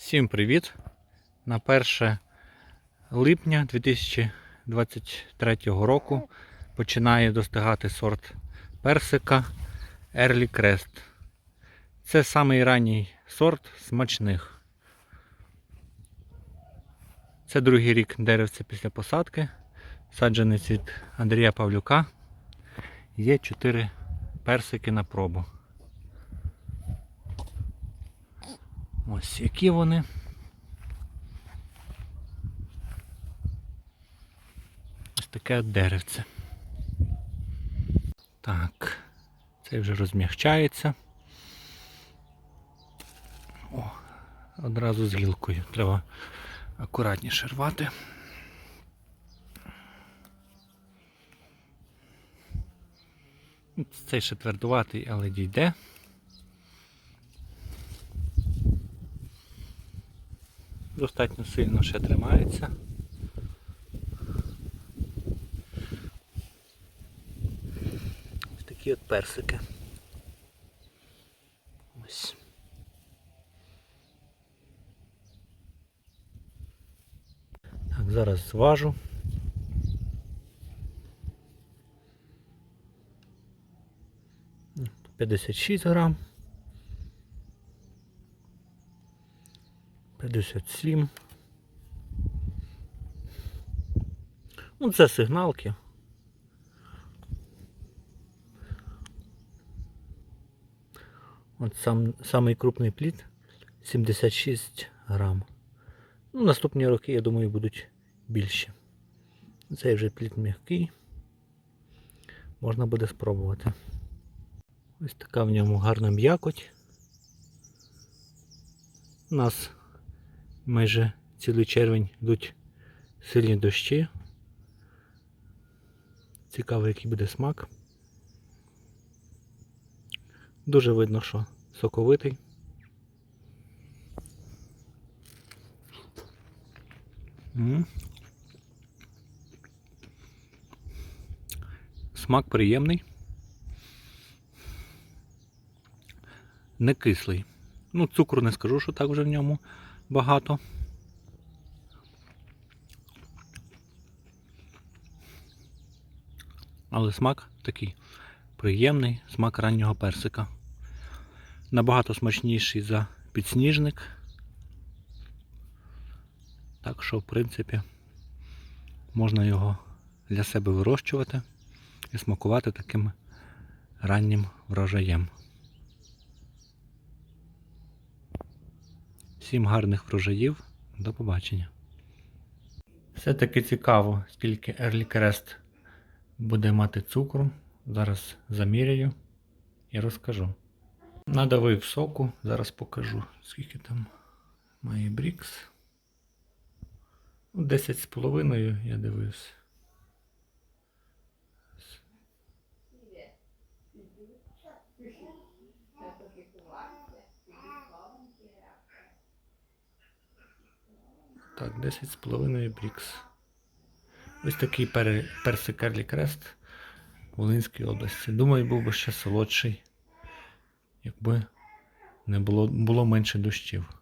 Всім привіт! На 1 липня 2023 року починає достигати сорт персика Early Crest. Це самий ранній сорт смачних. Це другий рік деревця після посадки. Саджанець від Андрія Павлюка. Є 4 персики на пробу. Ось які вони. Ось таке деревце. Так, цей вже розмягчається. О, одразу з гілкою. Треба акуратніше рвати. Цей ще твердуватий, але дійде. Достатньо сильно ще тримається. Ось такі от персики. Ось. Так, зараз зважу. П'ятдесят шість грам. 57. Ну, це сигналки. От сам, самий крупний плід 76 грам. Ну, наступні роки, я думаю, будуть більші. Цей вже плід м'який. Можна буде спробувати. Ось така в ньому гарна м'якоть. У нас майже цілий червень йдуть сильні дощі. Цікаво, який буде смак. Дуже видно, що соковитий. М. Смак приємний. Не кислий. Ну, цукру не скажу, що так вже в ньому багато. Але смак такий приємний, смак раннього персика. Набагато смачніший за підсніжник. Так що, в принципі, можна його для себе вирощувати і смакувати таким раннім врожаєм. Всім гарних врожаїв. До побачення. Все-таки цікаво, скільки Early Crest буде мати цукру. Зараз заміряю і розкажу. Надавив соку, зараз покажу, скільки там має Брікс. 10 з половиною я дивився. Так, 10 з половиною Брікс. Ось такий пер... персик Crest в Волинській області. Думаю, був би ще солодший, якби не було, було менше дощів.